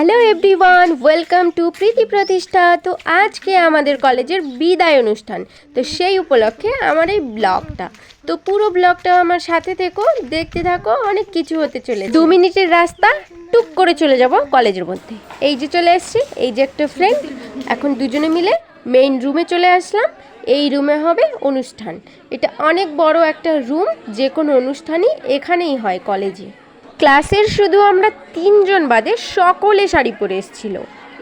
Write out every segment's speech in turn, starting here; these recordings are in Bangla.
Hello everyone, welcome to Preeti Pratishtha. তো আজকে আমাদের কলেজের বিদায় অনুষ্ঠান। তো সেই উপলক্ষে আমার এই ব্লগটা। তো পুরো ব্লগটা আমার সাথে থেকো, দেখতে থাকো, অনেক কিছু হতে চলে দু মিনিটের রাস্তা, টুক করে চলে যাব কলেজের মধ্যে। এই যে চলে এসেছি, এই যে একটা ফ্রেন্ড এখন দুজনে মিলে মেইন রুমে চলে আসলাম। এই রুমে হবে অনুষ্ঠান। এটা অনেক বড় একটা রুম যে কোনো অনুষ্ঠানই এখানেই হয় কলেজে। ক্লাসের শুধু আমরা তিনজন বাদে সকলে শাড়ি পরে এসেছিল।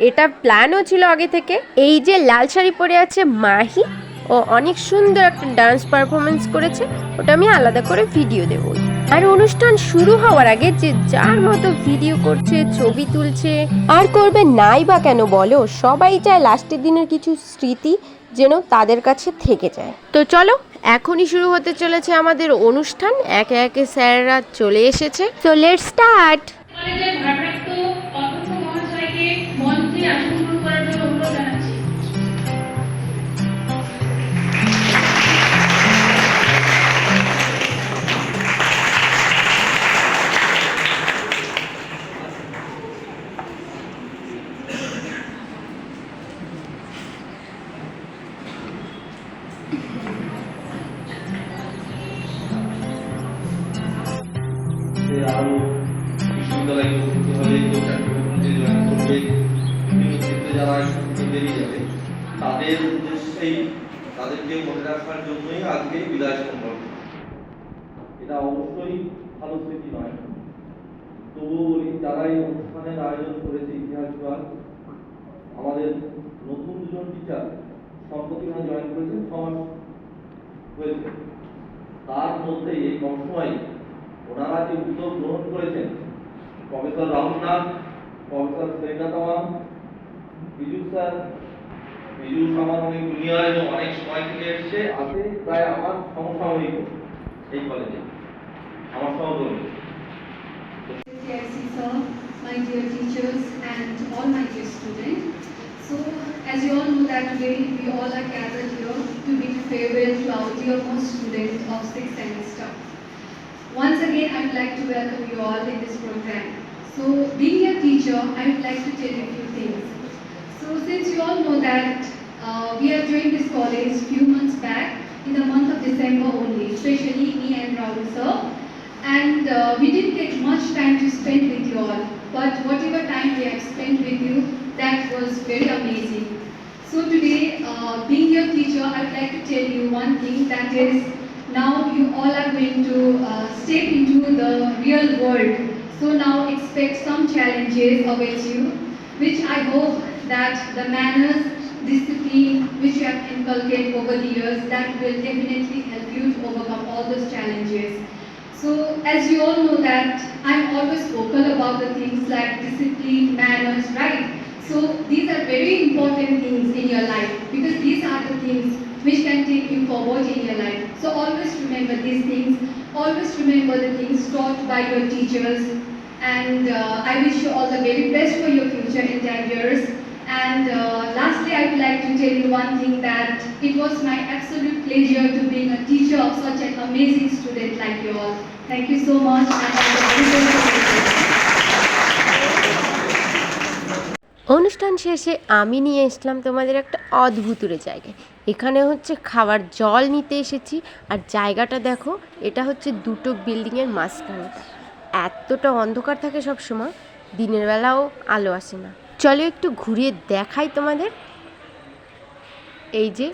এটা প্ল্যানও ছিল আগে থেকে। এই যে লাল শাড়ি পরে আছে মাহি, ও অনেক সুন্দর একটা ডান্স পারফরমেন্স করেছে। ওটা আমি আলাদা করে ভিডিও দেব। আর অনুষ্ঠান শুরু হওয়ার আগে যে যার মতো ভিডিও করছে, ছবি তুলছে, আর করবে নাই বা কেন বলো, সবাই চায় লাস্টের দিনের কিছু স্মৃতি যেন তাদের কাছে থেকে যায়। তো চলো এখনই শুরু হতে চলেছে আমাদের অনুষ্ঠান। একে একে স্যাররা চলে এসেছে। তো লেট স্টার্ট তাদের উদ্দেশ্যেই তাদেরকে মনে বিদায় সম্পর্ক এটা অবশ্যই ভালো স্মৃতি নয়। তবুও বলি অনুষ্ঠানের আয়োজন করেছে ইতিহাস আমাদের নতুন দুজন টিচার জয়েন করেছেন, সমাজ হয়েছে। তার মধ্যে এই কম ওনারা যে উদ্যোগ গ্রহণ করেছেন professor Ramnath professor Srinatham Biju sir Biju আমার অনেক জুনিয়র এবং অনেক সময় থেকে এসছে আছে প্রায় আমার সমসাময়িক এই কলেজে আমার সহকর্মী sir, my dear teachers and all my dear students. So as you all know that today we all are gathered here to bid farewell to our dearmost student of sixth semester. Once again, I would like to welcome you all in this program. So being a teacher, I would like to tell you a few things. So since you all know that uh, we have joined this college few months back in the month of December only, especially me and Rahul sir. And uh, we didn't get much time to spend with you all, but whatever time we have spent with you, that was very amazing. So today, uh, being your teacher, I'd like to tell you one thing that is now you all are going to uh, step into the real world. So now expect some challenges await you, which I hope that the manners, discipline which you have inculcated over the years, that will definitely help you to overcome all those challenges. So as you all know that I'm always vocal about the things like discipline, manners, right? So these are very important things in your life because these are the things which can take you forward in your life. So always remember these things. Always remember the things taught by your teachers. And uh, I wish you all the very best for your future endeavors. And uh, lastly, I would like to tell you one thing that it was my absolute pleasure to being a teacher of such an amazing student like you all. Thank you so much. অনুষ্ঠান শেষে আমি নিয়ে এসলাম তোমাদের একটা অদ্ভুতুরে জায়গায়। এখানে হচ্ছে খাবার জল নিতে এসেছি আর জায়গাটা দেখো, এটা হচ্ছে দুটো বিল্ডিংয়ের মাঝখানে এতটা অন্ধকার থাকে সব সময় দিনের বেলাও আলো আসে না। চলো একটু ঘুরিয়ে দেখাই তোমাদের। এই যে,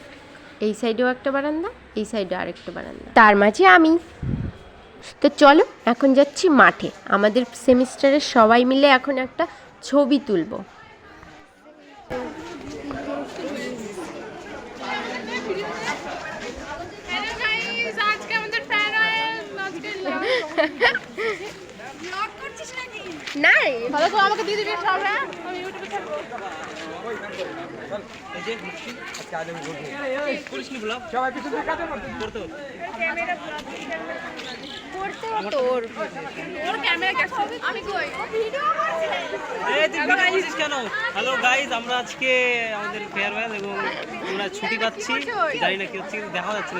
এই সাইডেও একটা বারান্দা, এই সাইডেও আরেকটা বারান্দা। তার মাঝে আমি। তো চলো, এখন যাচ্ছি মাঠে। আমাদের সেমিস্টারের সবাই মিলে এখন একটা ছবি তুলবো হ্যালো গাইস আজকে আমাদের ফেয়ারওয়েল আজকে ব্লগ করছিস নাকি? না ভালো করে আমাকে দিয়ে দিবি সব হ্যাঁ? আমি ইউটিউবে ছাড়বো। তোর ওর ক্যামেরা হ্যালো গাইজ আমরা আজকে আমাদের আমরা ছুটি পাচ্ছি। দেখা যাচ্ছে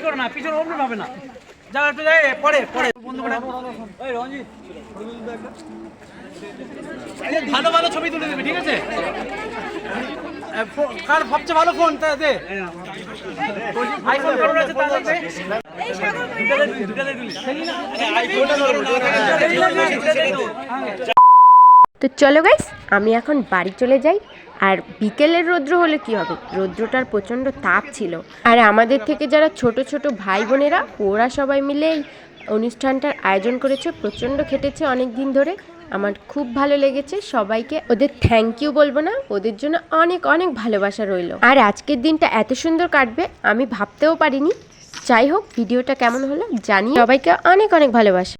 করো না, পিছনে না। যাই বন্ধু করে। ভালো ভালো ছবি তুলে দেবে, ঠিক আছে? কার সবচেয়ে ভালো ফোন তা দে। আইফোন কারোর আছে তা দে। তো চলো গাইস আমি এখন বাড়ি চলে যাই। আর বিকেলের রৌদ্র হলে কি হবে? রৌদ্রটার প্রচণ্ড তাপ ছিল। আর আমাদের থেকে যারা ছোট ছোট ভাই বোনেরা ওরা সবাই মিলে অনুষ্ঠানটার আয়োজন করেছে। প্রচণ্ড খেটেছে অনেক দিন ধরে। আমার খুব ভালো লেগেছে। সবাইকে ওদের থ্যাংক ইউ বলব না, ওদের জন্য অনেক অনেক ভালোবাসা রইল। আর আজকের দিনটা এত সুন্দর কাটবে, আমি ভাবতেও পারিনি। যাই হোক, ভিডিওটা কেমন হলো জানি সবাইকে অনেক অনেক ভালোবাসা।